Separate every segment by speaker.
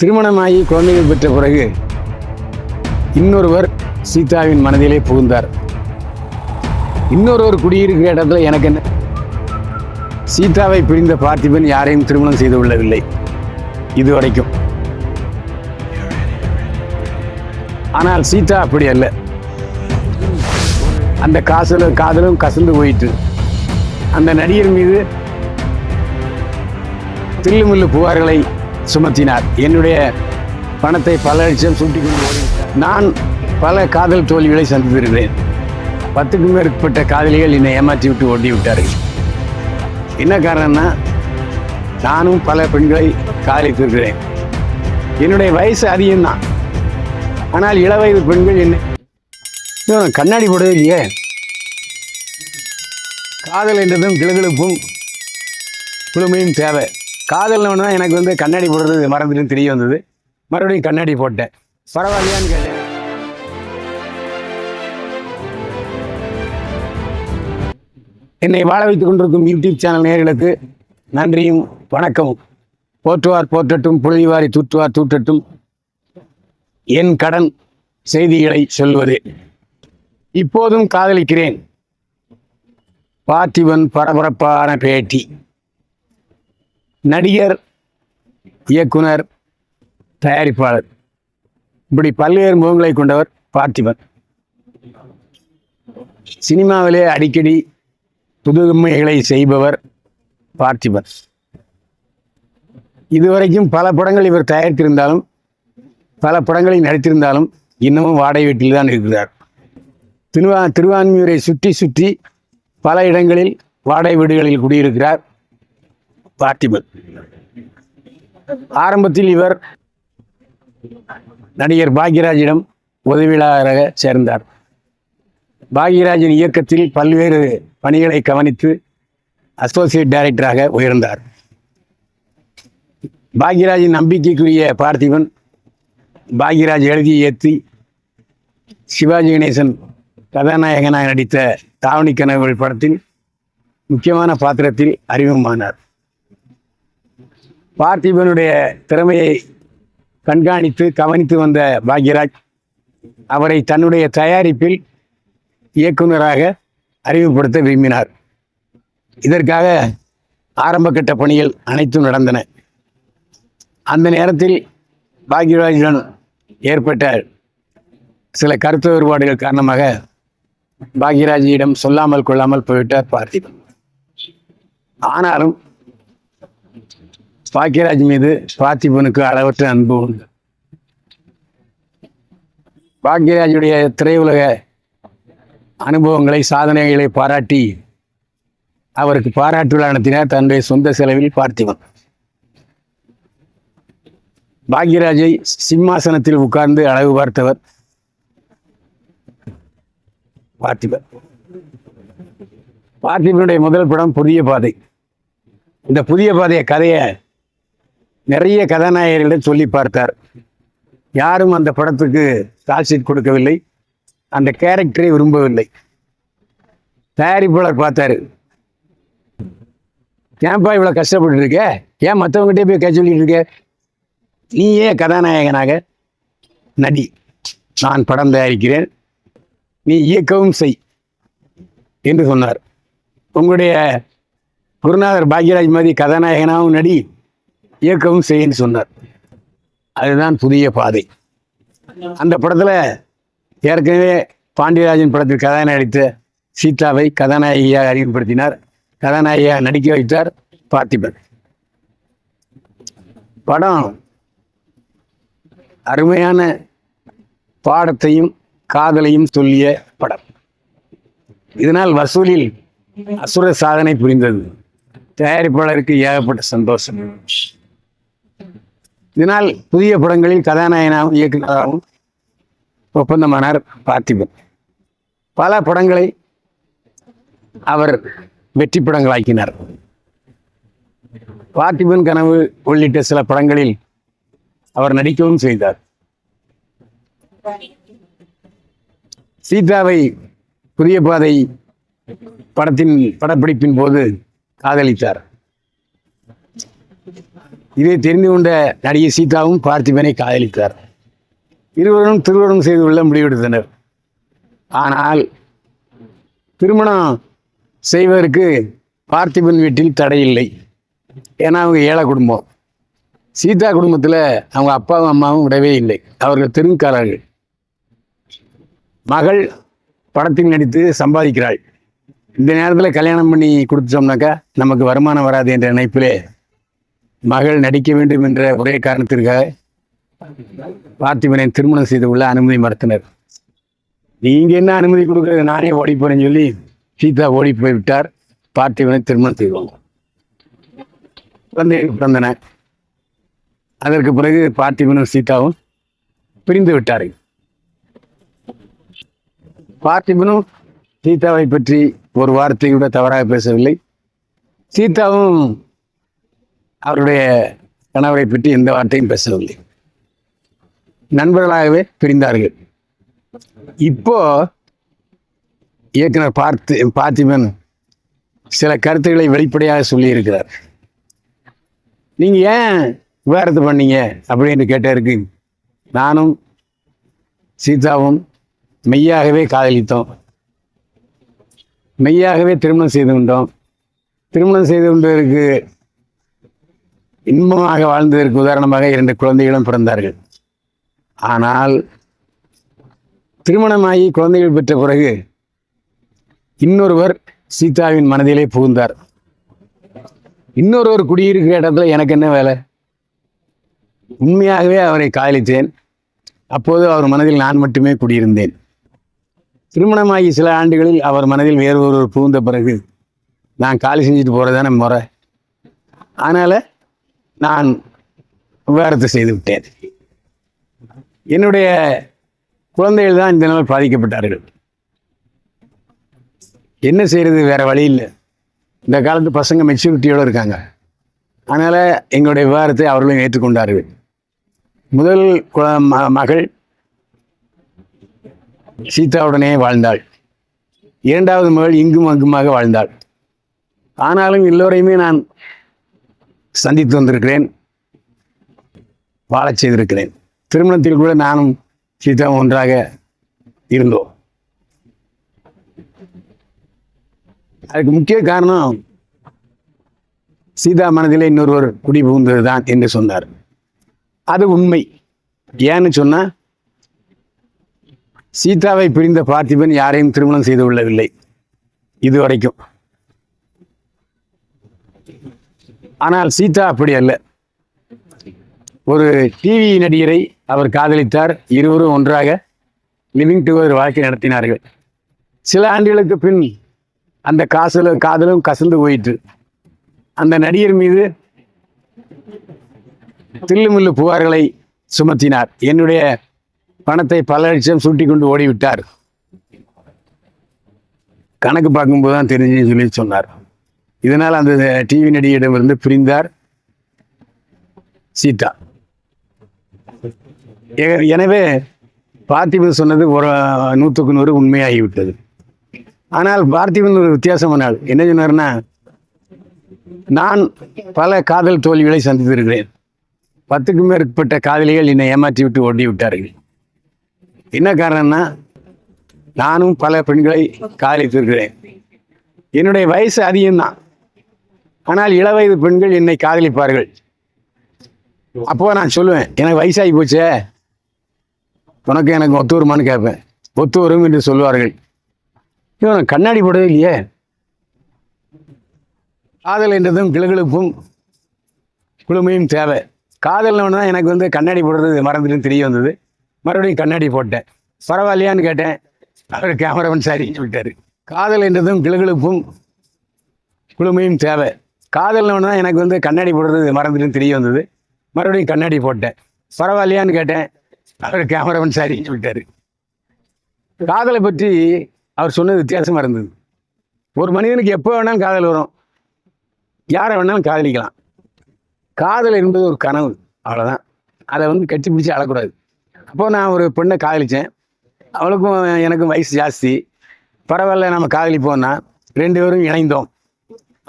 Speaker 1: திருமணமாகி குழந்தைகள் பெற்ற பிறகு இன்னொருவர் சீதாவின் மனதிலே புகுந்தார். இன்னொருவர் குடியிருக்கிற இடத்துல எனக்கு என்ன? சீதாவை பிரிந்த பார்த்திபன் யாரையும் திருமணம் செய்து கொள்ளவில்லை. இதுவரைக்கும் ஆனால் சீதா அப்படி அல்ல. அந்த காசல காதலும் கசந்து போயிட்டு அந்த நடிகர் மீது தில்லுமில்லு புகார்களை சுமத்தினார். என்னுடைய பணத்தை பல லட்சம் சுட்டி கொண்டு நான் பல காதல் தோல்விகளை சந்தித்திருக்கிறேன். பத்துக்கும் மேற்பட்ட காதலிகள் என்னை ஏமாற்றி விட்டு ஓட்டி விட்டார்கள் என்ன காரணம்னா நானும் பல பெண்களை காதலித்திருக்கிறேன். என்னுடைய வயசு அதிகம்தான் ஆனால் இளவயது பெண்கள் என்ன கண்ணாடி போடவே இல்லையே? காதல் என்றதும் கிளுகிழுப்பும் குழுமையும் தேவை. காதல்னு தான் எனக்கு வந்து கண்ணாடி போடுறது மறந்துட்டு தெரிய வந்தது. மறுபடியும் கண்ணாடி போட்டேன். பரவாயில்லையான்னு கேட்டேன். என்னை வாழ வைத்துக் கொண்டிருக்கும் யூடியூப் சேனல் நேர்களுக்கு நன்றியும் வணக்கமும். போற்றுவார் போற்றட்டும் புழுதிவாரி தூற்றுவார் தூற்றட்டும். என் கடன் செய்திகளை சொல்வது. இப்போதும் காதலிக்கிறேன். பார்த்திபன் பரபரப்பான பேட்டி. நடிகர் இயக்குனர் தயாரிப்பாளர். இப்படி பல்வேறு முகங்களை கொண்டவர் பார்த்திபன். சினிமாவிலே அடிக்கடி புதுமைகளை செய்பவர் பார்த்திபன். இதுவரைக்கும் பல படங்கள் இவர் தயாரித்திருந்தாலும் பல படங்களில் நடித்திருந்தாலும் இன்னமும் வாடகை வீட்டில் தான் இருக்கிறார். திருவா திருவான்மியூரை சுற்றி சுற்றி பல இடங்களில் வாடகை வீடுகளில் குடியிருக்கிறார். பார்த்திபன் ஆரம்பத்தில் இவர் நடிகர் பாக்யராஜிடம் உதவியாளராக சேர்ந்தார். பாக்யராஜின் இயக்கத்தில் பல்வேறு பணிகளை கவனித்து அசோசியேட் டைரக்டராக உயர்ந்தார். பாக்யராஜின் நம்பிக்கைக்குரிய பார்த்திபன் பாக்யராஜ் எழுதி ஏற்றி சிவாஜி கணேசன் கதாநாயகனாக நடித்த தாவணி கனவுகள் படத்தில் முக்கியமான பாத்திரத்தில் அறிமுகமானார். பார்த்திபனுடைய திறமையை கண்காணித்து கவனித்து வந்த பாக்யராஜ் அவரை தன்னுடைய தயாரிப்பில் இயக்குநராக அறிவுப்படுத்த விரும்பினார். இதற்காக ஆரம்பகட்ட பணிகள் அனைத்தும் நடந்தன. அந்த நேரத்தில் பாக்யராஜுடன் ஏற்பட்ட சில கருத்து வேறுபாடுகள் காரணமாக பாக்யராஜியிடம் சொல்லாமல் கொள்ளாமல் போய்விட்டார் பார்த்திபன். ஆனாலும் பாக்கியராஜ் மீது பார்த்திபனுக்கு அளவற்ற அன்பு உண்டு. பாக்யராஜுடைய திரையுலக அனுபவங்களை சாதனைகளை பாராட்டி அவருக்கு பாராட்டு விழா நடத்தினார் தன்னுடைய சொந்த செலவில் பார்த்திபன். பாக்யராஜை சிம்மாசனத்தில் உட்கார்ந்து அழகு பார்த்தவர் பார்த்திபன். பார்த்திபனுடைய முதல் படம் புதிய பாதை. இந்த புதிய பாதைய கதையை நிறைய கதாநாயகர்களிடம் சொல்லி பார்த்தார். யாரும் அந்த படத்துக்கு கால்ஷீட் கொடுக்கவில்லை. அந்த கேரக்டரை விரும்பவில்லை. தயாரிப்பாளர் பார்த்தாரு. ஏன்பா இவ்வளோ கஷ்டப்பட்டு இருக்க ஏன் மற்றவங்ககிட்டே போய் கை சொல்லிட்டு இருக்க? நீ ஏன் கதாநாயகனாக நடி. நான் படம் தயாரிக்கிறேன். நீ இயக்கவும் செய் என்று சொன்னார். உங்களுடைய குருநாதர் பாக்யராஜ் மாதிரி கதாநாயகனாகவும் நடி. இயக்கவும் செய்யன்னு சொன்னார். அதுதான் புதிய பாதை. அந்த படத்தில் ஏற்கனவே பாண்டியராஜன் படத்தில் கதாநாயகி நடித்த சீதாவை கதாநாயகியாக அறிமுகப்படுத்தினார். கதாநாயகியாக நடிக்க வைத்தார் பார்த்திபன். படம் அருமையான பாடத்தையும் காதலையும் சொல்லிய படம். இதனால் வசூலில் அசுர சாதனை புரிந்தது. தயாரிப்பாளருக்கு ஏகப்பட்ட சந்தோஷம். இதனால் புதிய படங்களில் கதாநாயகனாகவும் இயக்குநராகவும் ஒப்பந்தமானார் பார்த்திபன். பல படங்களை அவர் வெற்றி படங்களாக்கினார் பார்த்திபன் கனவு உள்ளிட்ட சில படங்களில் அவர் நடிக்கவும் செய்தார். சீதாவை புதிய பாதை படத்தின் படப்பிடிப்பின் போது காதலித்தார். இதை தெரிந்து கொண்ட நடிகை சீதாவும் பார்த்திபனை காதலித்தார். இருவரும் திருமணம் செய்து கொள்ள முடிவெடுத்தனர். ஆனால் திருமணம் செய்வதற்கு பார்த்திபன் வீட்டில் தடை இல்லை. ஏன்னா அவங்க ஏழை குடும்பம். சீதா குடும்பத்தில் அவங்க அப்பாவும் அம்மாவும் விடவே இல்லை. அவர்கள் தெருங்காரர்கள் மகள் படத்தில் நடித்து சம்பாதிக்கிறாள். இந்த நேரத்தில் கல்யாணம் பண்ணி கொடுத்தோம்னாக்கா நமக்கு வருமானம் வராது என்ற நினைப்பிலே மகள் நடிக்க வேண்டும் என்ற ஒரே காரணத்திற்காக பார்த்திபனை திருமணம் செய்து உள்ள அனுமதி மறுத்தனர். நீங்க என்ன அனுமதி கொடுக்குறது நானே ஓடி போறேன்னு சொல்லி சீதா ஓடி போய் விட்டார் பார்த்திபனை திருமணம் செய்வோம் குழந்தைகள் பிறந்தன. அதற்கு பிறகு பார்த்திபனும் சீதாவும் பிரிந்து விட்டார்கள். பார்த்திபனும் சீதாவை பற்றி ஒரு வார்த்தை கூட தவறாக பேசவில்லை. சீதாவும் அவருடைய கணவரை பற்றி எந்த வார்த்தையும் பேசவில்லை. நண்பர்களாகவே பிரிந்தார்கள். இப்போ இயக்குனர் பார்த்து பார்த்திபன் சில கருத்துக்களை வெளிப்படையாக சொல்லியிருக்கிறார். நீங்கள் ஏன் விவாகரத்து பண்ணீங்க? அப்படின்னு கேட்டாருக்கு நானும் சீதாவும் மெய்யாகவே காதலித்தோம். மெய்யாகவே திருமணம் செய்து கொண்டோம். திருமணம் செய்து கொண்டதற்கு இன்பமாக வாழ்ந்ததற்கு உதாரணமாக இரண்டு குழந்தைகளும் பிறந்தார்கள். ஆனால் திருமணமாகி குழந்தைகள் பெற்ற பிறகு இன்னொருவர் சீதாவின் மனதிலே புகுந்தார். இன்னொருவர் குடியிருக்கிற இடத்துல எனக்கு என்ன வேலை? உண்மையாகவே அவரை காதலித்தேன். அப்போது அவர் மனதில் நான் மட்டுமே குடியிருந்தேன். திருமணமாகி சில ஆண்டுகளில் அவர் மனதில் வேறு ஒருவர் புகுந்த பிறகு நான் காலி செஞ்சுட்டு போகிறதான முறை. அதனால் நான் விவகாரத்தை செய்து விட்டேன். என்னுடைய குழந்தைகள் தான் இந்த நிலை பாதிக்கப்பட்டார்கள். என்ன செய்யறது? வேற வழி இல்லை. இந்த காலத்து பசங்க மெச்சூரிட்டியோடு இருக்காங்க. அதனால் எங்களுடைய விவகாரத்தை அவர்களும் ஏற்றுக்கொண்டார்கள். முதல் குழ- ம- மகள் சீதாவுடனே வாழ்ந்தாள். இரண்டாவது மகள் இங்கும் அங்குமாக வாழ்ந்தாள். ஆனாலும் எல்லோரையுமே நான் சந்தித்து வந்திருக்கிறேன். வாழச் செய்திருக்கிறேன். திருமணத்தில் கூட நானும் சீதாவும் ஒன்றாக இருந்தோம். அதுக்கு முக்கிய காரணம் சீதா மனதிலே இன்னொருவர் குடி புகுந்தது தான் என்று சொன்னார். அது உண்மை. ஏன்னு சொன்னா சீதாவை பிரிந்த பார்த்திபன் யாரையும் திருமணம் செய்து கொள்ளவில்லை. இதுவரைக்கும் ஆனால் சீதா அப்படி அல்ல. ஒரு டிவி நடிகரை அவர் காதலித்தார். இருவரும் ஒன்றாக லிவிங் டுகெதர் வாழ்க்கை நடத்தினார்கள். சில ஆண்டுகளுக்கு பின் அந்த காசல காதலும் கசந்து போயிற்று. அந்த நடிகர் மீது தில்லுமில்லு புகார்களை சுமத்தினார். என்னுடைய பணத்தை பல லட்சம் சுட்டி கொண்டு ஓடிவிட்டார். கணக்கு பார்க்கும்போது தான் தெரிஞ்சுன்னு சொல்லி சொன்னார். இதனால் அந்த டிவி நடிகையிடமிருந்து பிரிந்தார் சீதா. எனவே பார்த்திபன் சொன்னது ஒரு நூற்றுக்கு நூறு உண்மையாகிவிட்டது. ஆனால் பார்த்திபன் ஒரு வித்தியாசமான ஆள் என்ன சொன்னார்னா நான் பல காதல் தோல்விகளை சந்தித்திருக்கிறேன். பத்துக்கும் மேற்பட்ட காதலிகள் என்னை ஏமாற்றி விட்டு ஓடி விட்டார்கள். என்ன காரணம்னா நானும் பல பெண்களை காதலித்திருக்கிறேன். என்னுடைய வயசு அதிகம்தான். ஆனால் இளவயது பெண்கள் என்னை காதலிப்பார்கள். அப்போ நான் சொல்லுவேன் எனக்கு வயசாகி போச்சே. உனக்கு எனக்கு ஒத்து வருமானு கேட்பேன். ஒத்து வரும் என்று சொல்வார்கள் இவன் கண்ணாடி போடவே இல்லையே. காதல் என்றதும் கிளுகிழுப்பும் குழுமையும் தேவை. காதல்னு தான் எனக்கு வந்து கண்ணாடி போடுறது மறந்துட்டு தெரிய வந்தது. மறுபடியும் கண்ணாடி போட்டேன். பரவாயில்லையான்னு கேட்டேன். அவர் கேமராமேன் சரின்னு சொல்லிட்டாரு காதல் என்றதும் கிளுகிழுப்பும் குழுமையும் தேவை. காதல்னு தான் எனக்கு வந்து கண்ணாடி போடுறது மறந்துட்டு தெரிய வந்தது. மறுபடியும் கண்ணாடி போட்டேன். பரவாயில்லையான்னு கேட்டேன். அவர் கேமராமேன் சரின்னு சொல்லிட்டாரு. காதலை பற்றி அவர் சொன்னது வித்தியாசமாக இருந்தது. ஒரு மனிதனுக்கு எப்போ வேணாலும் காதல் வரும். யாரை வேணாலும் காதலிக்கலாம். காதல் என்பது ஒரு கனவு. அவ்வளோதான் அதை வந்து கட்டி பிடிச்சி அழக்கூடாது. அப்போது நான் ஒரு பெண்ணை காதலித்தேன் அவளுக்கும் எனக்கும் வயசு ஜாஸ்தி. பரவாயில்ல நம்ம காதலிப்போம்னா ரெண்டு பேரும் இணைந்தோம்.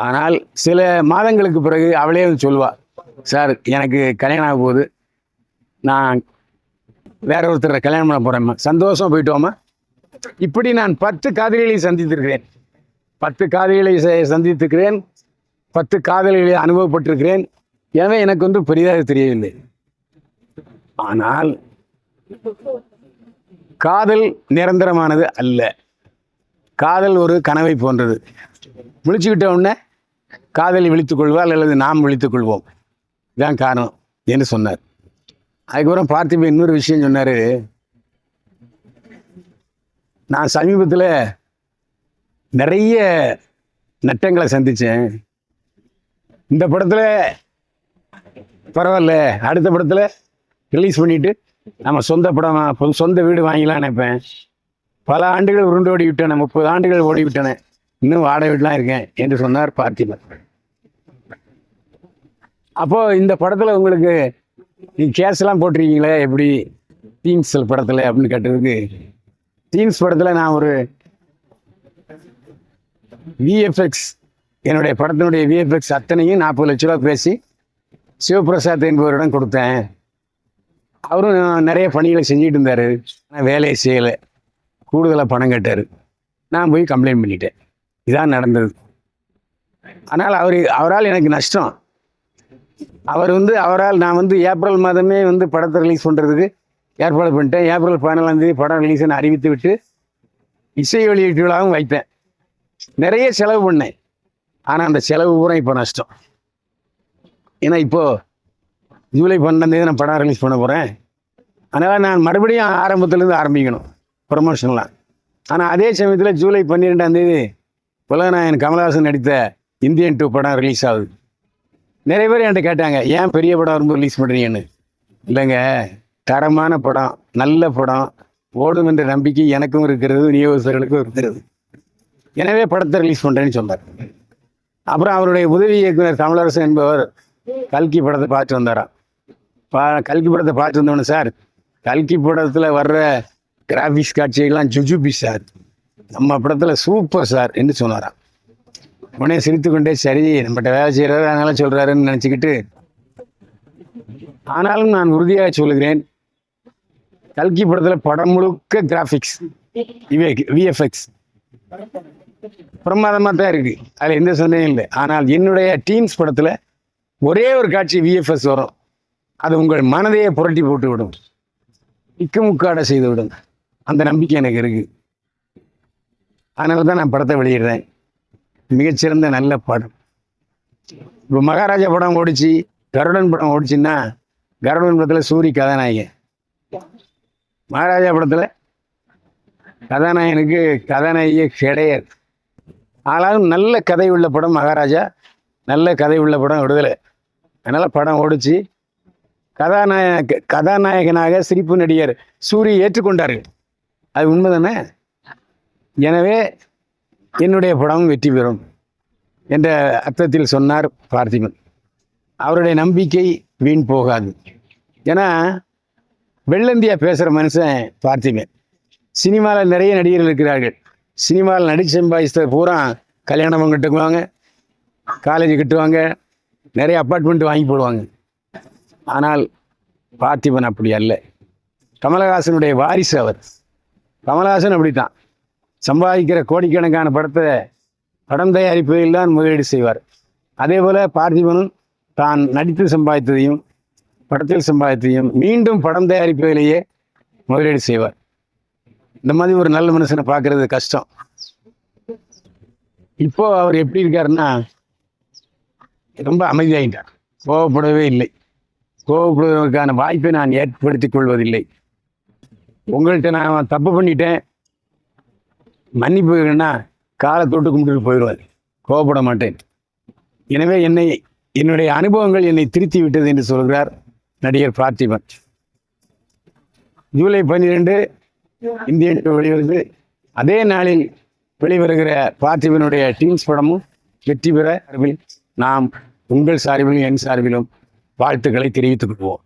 Speaker 1: ஆனால் சில மாதங்களுக்கு பிறகு அவளே வந்து சொல்வாள் சார் எனக்கு கல்யாணம் ஆக போகுது. நான் வேற ஒருத்தரை கல்யாணம் பண்ண போகிறேம்மா சந்தோஷம் போயிட்டோம்மா இப்படி நான் பத்து காதலிகளை சந்தித்திருக்கிறேன். பத்து காதலிகளை ச- சந்தித்திருக்கிறேன். பத்து காதலிகளை அனுபவப்பட்டிருக்கிறேன். எனவே எனக்கு வந்து பெரிதாக தெரியவில்லை. ஆனால் காதல் நிரந்தரமானது அல்ல. காதல் ஒரு கனவை போன்றது. முழிச்சுக்கிட்ட உடனே காதலி விழித்துக் கொள்வாள் அல்லது நாம் விழித்துக் கொள்வோம் இதான் காரணம் என்று சொன்னார். அதுக்கப்புறம் பார்த்திபன் இன்னொரு விஷயம் சொன்னார். நான் சமீபத்தில் நிறைய நட்டங்களை சந்தித்தேன் இந்த படத்தில் பரவாயில்ல அடுத்த படத்தில் ரிலீஸ் பண்ணிட்டு நம்ம சொந்த படம் சொந்த வீடு வாங்கிலாம் நினைப்பேன். பல ஆண்டுகள் உருண்டு ஓடி விட்டன முப்பது ஆண்டுகள் ஓடி விட்டன இன்னும் வாடகை வீடெலாம் இருக்கேன் என்று சொன்னார் பார்த்திபன். அப்போது இந்த படத்தில் உங்களுக்கு நீங்கள் கேஸ்லாம் போட்டிருக்கீங்களே எப்படி? டீம்ஸ் படத்தில் அப்படின்னு கேட்டதுக்கு தீம்ஸ் படத்தில் நான் ஒரு விஎஃப்எக்ஸ் என்னுடைய படத்தினுடைய விஎஃப்எக்ஸ் அத்தனையும் நாற்பது லட்ச ரூபா பேசி சிவபிரசாத் என்பவரிடம் கொடுத்தேன். அவரும் நிறைய பணிகளை செஞ்சுட்டு இருந்தார். ஆனால் வேலையை செய்யலை. கூடுதலாக பணம் கேட்டார். நான் போய் கம்ப்ளைண்ட் பண்ணிட்டேன். இதான் நடந்தது. ஆனால் அவர் அவரால் எனக்கு நஷ்டம். அவர் வந்து அவரால் நான் வந்து ஏப்ரல் மாதமே வந்து படத்தை ரிலீஸ் பண்ணுறதுக்கு ஏற்பாடு பண்ணிட்டேன். ஏப்ரல் பதினாலாம் தேதி படம் ரிலீஸ்னு அறிவித்து விட்டு இசை வெளியீட்டு விழாவும் வைத்தேன் நிறைய செலவு பண்ணேன். ஆனால் அந்த செலவு பூரா இப்போ நஷ்டம். ஏன்னா இப்போது ஜூலை பன்னெண்டாம் தேதி நான் படம் ரிலீஸ் பண்ண போகிறேன் அதனால் நான் மறுபடியும் ஆரம்பத்துலேருந்து ஆரம்பிக்கணும். ப்ரொமோஷன்லாம் ஆனால் அதே சமயத்தில் ஜூலை பன்னிரெண்டாம் தேதி உலகநாயகன் கமலஹாசன் நடித்த இந்தியன் டூ படம் ரிலீஸ் ஆகுது. நிறைய பேர் என்கிட்ட கேட்டாங்க ஏன் பெரிய படம் ரொம்ப ரிலீஸ் பண்ணுறீங்கன்னு இல்லைங்க தரமான படம் நல்ல படம் ஓடும் என்ற நம்பிக்கை எனக்கும் இருக்கிறது விநியோகஸ்தர்களுக்கும் இருக்கிறது. எனவே படத்தை ரிலீஸ் பண்ணுறேன்னு சொன்னார். அப்புறம் அவருடைய உதவி இயக்குனர் தமிழரசன் என்பவர் கல்கி படத்தை பார்த்து வந்தாராம். பா கல்கி படத்தை பார்த்து வந்தோடனே சார் கல்கி படத்தில் வர்ற கிராஃபிக்ஸ் காட்சிகள்லாம் ஜுஜுபி சார் நம்ம படத்தில் சூப்பர் சார் என்று சொன்னாராம். உடனே சிரித்துக்கொண்டே சரி நம்மகிட்ட வேலை செய்கிறாரு அதனால சொல்கிறாருன்னு நினச்சிக்கிட்டு ஆனாலும் நான் உறுதியாக சொல்லுகிறேன் கல்கி படத்தில் படம் முழுக்க கிராஃபிக்ஸ் விஎஃப்எக்ஸ் பிரமாதமாக தான் இருக்குது அதில் எந்த சந்தேகம் இல்லை. ஆனால் என்னுடைய டீம்ஸ் படத்தில் ஒரே ஒரு காட்சி விஎஃப்எஸ் வரும். அது உங்கள் மனதையே புரட்டி போட்டு விடும் இக்குமுக்காட செய்து விடும் அந்த நம்பிக்கை எனக்கு இருக்குது அதனால தான் நான் படத்தை வெளியிடுறேன். மிகச்சிறந்த நல்ல படம். இப்போ மகாராஜா படம் ஓடிச்சு கருடன் படம் ஓடிச்சுன்னா கருடன் படத்தில் சூரி கதாநாயகன். மகாராஜா படத்தில் கதாநாயகனுக்கு கதாநாயகியே கிடையாது. ஆனாலும் நல்ல கதை உள்ள படம் மகாராஜா. நல்ல கதை உள்ள படம் விடுதலை. அதனால் படம் ஓடிச்சு கதாநாயக கதாநாயகனாக சிரிப்பு நடிகர் சூரி ஏற்றுக்கொண்டார்கள் அது உண்மை தானே எனவே என்னுடைய படமும் வெற்றி பெறும் என்ற அர்த்தத்தில் சொன்னார் பார்த்திபன். அவருடைய நம்பிக்கை வீண் போகாது. ஏன்னா வெள்ளந்தியா பேசுகிற மனுஷன் பார்த்திபன். சினிமாவில் நிறைய நடிகர்கள் இருக்கிறார்கள். சினிமாவில் நடிச்சு சம்பாதிச்சது பூரா கல்யாணம் கட்டுக்குவாங்க காலேஜ் கட்டுவாங்க. நிறைய அப்பார்ட்மெண்ட் வாங்கி போடுவாங்க. ஆனால் பார்த்திபன் அப்படி அல்ல. கமலஹாசனுடைய வாரிசு அவர். கமலஹாசன் அப்படித்தான். சம்பாதிக்கிற கோடிக்கணக்கான படத்தை படம் தயாரிப்பதில் தான் முதலீடு செய்வார். அதே போல் பார்த்திபனும் தான் நடித்து சம்பாதித்ததையும் படத்தில் சம்பாதித்ததையும் மீண்டும் படம் தயாரிப்பதிலேயே முதலீடு செய்வார். இந்த மாதிரி ஒரு நல்ல மனுஷனை பார்க்கறது கஷ்டம். இப்போ அவர் எப்படி இருக்காருன்னா ரொம்ப அமைதியாகிட்டார் கோவப்படவே இல்லை. கோவப்படுவதற்கான வாய்ப்பை நான் ஏற்படுத்திக் கொள்வதில்லை. உங்கள்கிட்ட நான் தப்பு பண்ணிட்டேன். மன்னிப்பு வேணும்னா காலை தொட்டு கும்பிட்டு போயிடுவார். கோபப்பட மாட்டேன். எனவே என்னை என்னுடைய அனுபவங்கள் என்னை திருத்தி விட்டது என்று சொல்கிறார் நடிகர் பார்த்திபன். ஜூலை பன்னிரெண்டு இந்திய வெளிவருது. அதே நாளில் வெளிவருகிற பார்த்திபனுடைய டீம்ஸ் படமும் வெற்றி பெற சார்பில் நாம் உங்கள் சார்பிலும் என் சார்பிலும் வாழ்த்துக்களை தெரிவித்துக் கொள்வோம்.